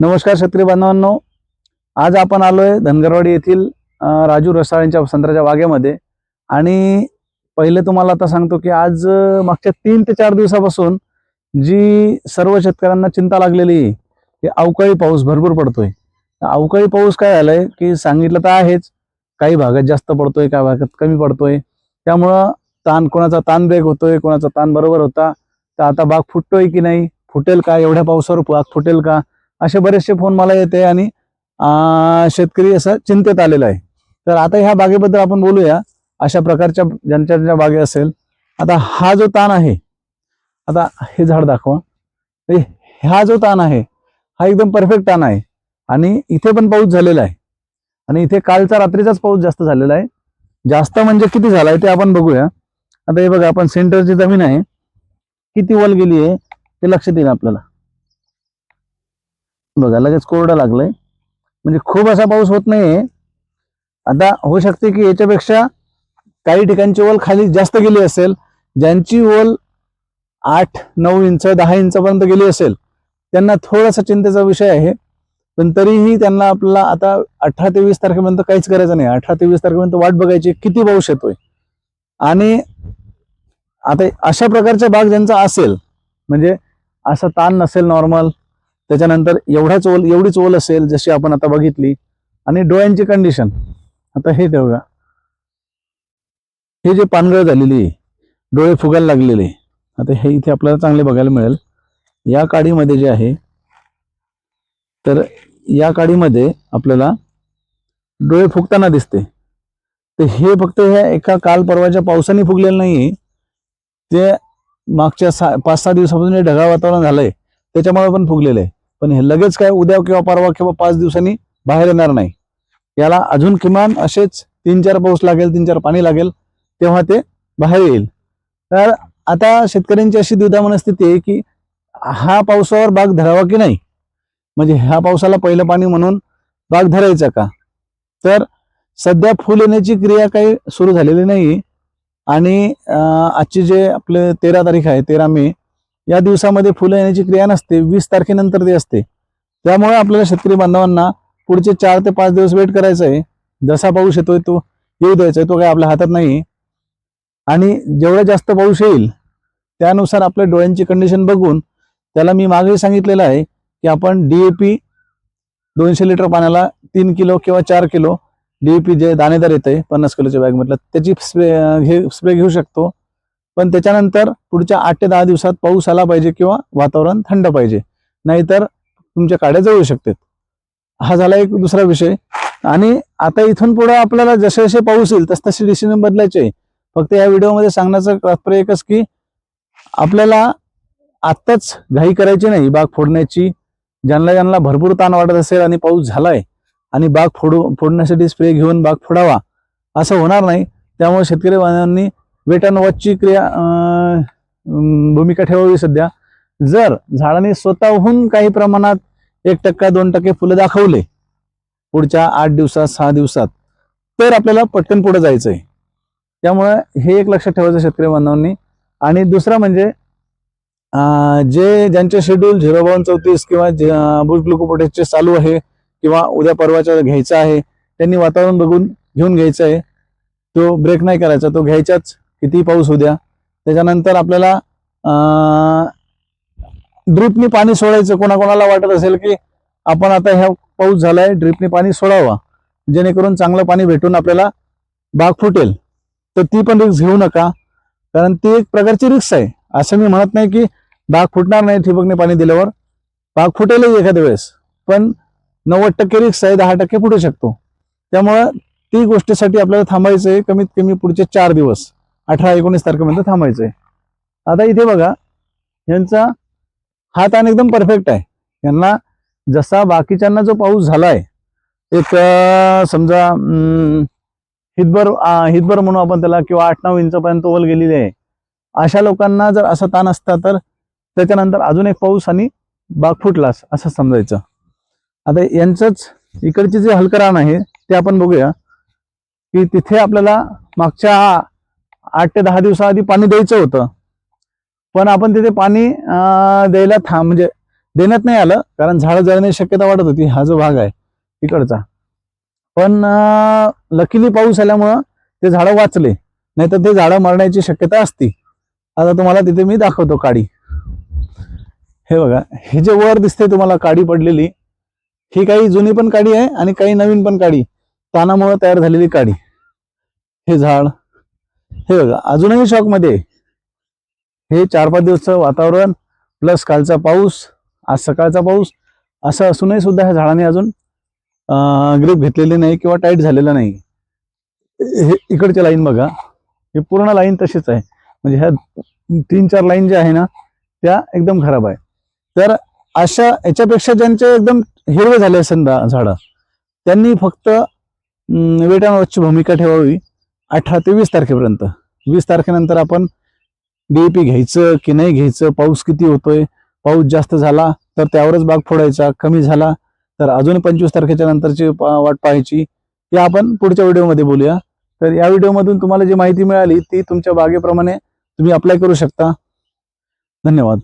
नमस्कार शेतकरी बांधवांनो. आज आपण आलोय धनगरवाडी येथील राजू रसाळ्यांच्या संत्र्याच्या बागेमध्ये आणि पहिले तुम्हाला आता सांगतो की आज मागच्या तीन ते चार दिवसापासून जी सर्व शेतकऱ्यांना चिंता लागलेली आहे की अवकाळी पाऊस भरपूर पडतोय. अवकाळी पाऊस काय झालाय की सांगितलं तर आहेच काही भागात जास्त पडतोय काही भागात कमी पडतोय. त्यामुळं ताण कोणाचा ताण ब्रेक होतोय कोणाचा ताण बरोबर होता तर आता बाग फुटतोय की नाही फुटेल का? एवढ्या पावसावर पाक फुटेल का? असे बरेचसे फोन मला येते आणि शेतकरी असं चिंतेत आलेला आहे. तर आता ह्या बागेबद्दल आपण बोलूया. अशा प्रकारच्या ज्यांच्या ज्यांच्या बागे असेल. आता हा जो ताण आहे आता हे झाड दाखवा. हे- हा जो ताण आहे हा एकदम परफेक्ट ताण आहे. आणि इथे पण पाऊस झालेला आहे. आणि इथे कालचा रात्रीचाच पाऊस जास्त झालेला आहे. जास्त म्हणजे किती झाला आहे ते आपण बघूया. आता हे बघा आपण सेंटरची जमीन आहे. किती वल गेली आहे? ते लक्षात येईल आपल्याला. बघा लगेच कोरडं लागलंय. म्हणजे खूप असा पाऊस होत नाहीये. आता होऊ शकते की याच्यापेक्षा काही ठिकाणची ओल खाली जास्त गेली असेल ज्यांची ओल आठ नऊ इंच दहा इंचापर्यंत गेली असेल त्यांना थोडासा चिंतेचा विषय आहे. पण तरीही त्यांना आपल्याला आता अठरा ते वीस तारखेपर्यंत काहीच करायचं नाही. अठरा ते वीस तारखेपर्यंत वाट बघायची किती पाऊस येतोय. आणि आता अशा प्रकारच्या बाग ज्यांचा असेल म्हणजे असा ताण नसेल नॉर्मल त्याच्यानंतर एवढाच ओल एवढीच ओल असेल जशी आपण आता बघितली. आणि डोळ्यांची कंडिशन आता हे ठेवूया. हे जे पानगळ झालेली आहे, डोळे फुगायला लागलेले आता हे इथे आपल्याला चांगले बघायला मिळेल. या काडीमध्ये जे आहे तर या काडीमध्ये आपल्याला डोळे फुगताना दिसते. तर हे फक्त ह्या एका काल परवाच्या पावसाने फुगलेलं नाही ते मागच्या सहा पाच सहा दिवसापासून हे ढगाळ वातावरण झालंय. त्याच्यामुळे पण फुगलेलं आहे. पण हे लगेच काय उद्या किंवा परवा किंवा पाच दिवसांनी बाहेर येणार नाही. याला अजून किमान असेच तीन चार पाऊस लागेल तीन चार पाणी लागेल तेव्हा ते बाहेर येईल. तर आता शेतकऱ्यांची अशी दुधा मनस्थिती आहे की हा पावसावर बाग धरावा की नाही? म्हणजे ह्या पावसाला पहिलं पाणी म्हणून बाग धरायचा का? तर सध्या फुल येण्याची क्रिया काही सुरू झालेली नाही आणि आजची जे आपले तेरा तारीख आहे तेरा मे या दिवसामध्ये फुलं येण्याची क्रिया नसते वीस तारखेनंतर ते असते. त्यामुळे आपल्याला शेतकरी बांधवांना पुढचे चार ते पाच दिवस वेट करायचं आहे. जसा पाऊस येतोय तो येऊ द्यायचा आहे तो काही आपल्या हातात नाही आणि जेवढा जास्त पाऊस येईल त्यानुसार आपल्या डोळ्यांची कंडिशन बघून त्याला मी मागे सांगितलेलं आहे की आपण डी ए पी दोनशे लिटर पाण्याला तीन किलो किंवा चार किलो डीएपी जे दाणेदार येते पन्नास किलोच्या बॅग म्हटलं त्याची स्प्रे हे स्प्रे घेऊ शकतो. पण त्याच्यानंतर पुढच्या आठ ते दहा दिवसात पाऊस आला पाहिजे किंवा वातावरण थंड पाहिजे. नाहीतर तुमच्या काड्या जळू शकतात. हा झाला एक दुसरा विषय. आणि आता इथून पुढे आपल्याला जसे जसे पाऊस येईल तस तसे डिसिजन बदलायचे आहे. फक्त या व्हिडिओमध्ये सांगण्याचं तात्पर्य एकच की आपल्याला आत्ताच घाई करायची नाही बाग फोडण्याची. ज्यांना ज्यांना भरपूर ताण वाटत असेल आणि पाऊस झालाय आणि बाग फोडू फोडण्यासाठी स्प्रे घेऊन बाग फोडावा. असं होणार नाही. त्यामुळे शेतकरी बांधवांनी वेट अँड वॉचची क्रिया भूमिका ठेवावी सध्या. जर झाडाने स्वतःहून काही प्रमाणात एक टक्का दोन टक्के फुलं दाखवले पुढच्या आठ दिवसात सहा दिवसात तर आपल्याला पटकन पुढे जायचं आहे त्यामुळं हे एक लक्षात ठेवायचं शेतकरी बांधवांनी. आणि दुसरं म्हणजे जे ज्यांचे शेड्यूल झिरो बावन चौतीस किंवा बुल ग्लुकोपोटेसचे चालू आहे किंवा उद्या परवाच्या घ्यायचा आहे त्यांनी वातावरण बघून घेऊन घ्यायचं आहे. तो ब्रेक नाही करायचा तो घ्यायचाच. किती पाऊस उद्या त्याच्यानंतर आपल्याला ड्रिपनी पाणी सोडायचं. कोणाकोणाला वाटत असेल की आपण आता ह्या पाऊस झालाय ड्रिपनी पाणी सोडावा. जेणेकरून चांगलं पाणी भेटून आपल्याला बाग फुटेल. तर ती पण रिक्स घेऊ नका. कारण ती एक प्रकारची रिक्स आहे. असं मी म्हणत नाही की बाग फुटणार नाही ठिबकने पाणी दिल्यावर. बाग फुटेलही एखाद्या वेळेस. पण नव्वद टक्के रिक्स आहे दहा टक्के फुटू शकतो. त्यामुळं ती गोष्टीसाठी आपल्याला थांबायचं आहे. कमीत कमी पुढचे चार दिवस अठरा एकोणीस तारखेपर्यंत थांबायचं आहे. आता इथे बघा यांचा हा ताण एकदम परफेक्ट आहे. यांना जसा बाकीच्यांना जो पाऊस झालाय एक समजा हितभर हितभर म्हणू आपण त्याला किंवा आठ नऊ इंचपर्यंत ओल गेलेली आहे अशा लोकांना जर असा ताण असता तर त्याच्यानंतर अजून एक पाऊस आणि बाग फुटलास असं समजायचं. आता यांचंच इकडचे जे हलकं रान आहे ते आपण बघूया. की तिथे आपल्याला मागच्या आठ ते दहा दिवसाआधी पाणी द्यायचं होतं. पण आपण तिथे पाणी द्यायला थांब म्हणजे देण्यात नाही आलं कारण झाडं जळण्याची शक्यता वाटत होती. हा जो भाग आहे इकडचा. पण लकीली पाऊस आल्यामुळं ते झाडं वाचले. नाहीतर ते झाडं मरण्याची शक्यता असती. आता तुम्हाला तिथे मी दाखवतो काडी. हे बघा हे जे वर दिसते तुम्हाला काडी पडलेली ही काही जुनी पण काडी आहे आणि काही नवीन पण काडी. तानामुळे तयार झालेली काडी. हे झाड. हे बघा अजूनही शॉकमध्ये आहे. हे चार पाच दिवसचं वातावरण प्लस कालचा पाऊस आज सकाळचा पाऊस असं असूनही सुद्धा ह्या झाडाने अजून ग्रीप घेतलेली नाही किंवा टाईट झालेलं नाही. हे इकडच्या लाईन बघा. हे पूर्ण लाईन तशीच आहे. म्हणजे ह्या तीन चार लाईन ज्या आहे ना त्या एकदम खराब आहे. तर अशा याच्यापेक्षा ज्यांचे एकदम हिरवे झाले असेल झाडं त्यांनी फक्त वेटावरची भूमिका ठेवावी अठरा ते वीस तारखेपर्यंत. वीस तारखेनंतर आपण डीएपी घ्यायचं की नाही घ्यायचं पाऊस किती होतोय पाऊस जास्त झाला तर त्यावरच बाग फोडायचा कमी झाला तर अजून पंचवीस तारखेच्या नंतरची वाट पाहायची या आपण पुढच्या व्हिडिओमध्ये बोलूया. तर या व्हिडिओमधून तुम्हाला जी माहिती मिळाली ती तुमच्या बागेप्रमाणे तुम्ही अप्लाय करू शकता. धन्यवाद.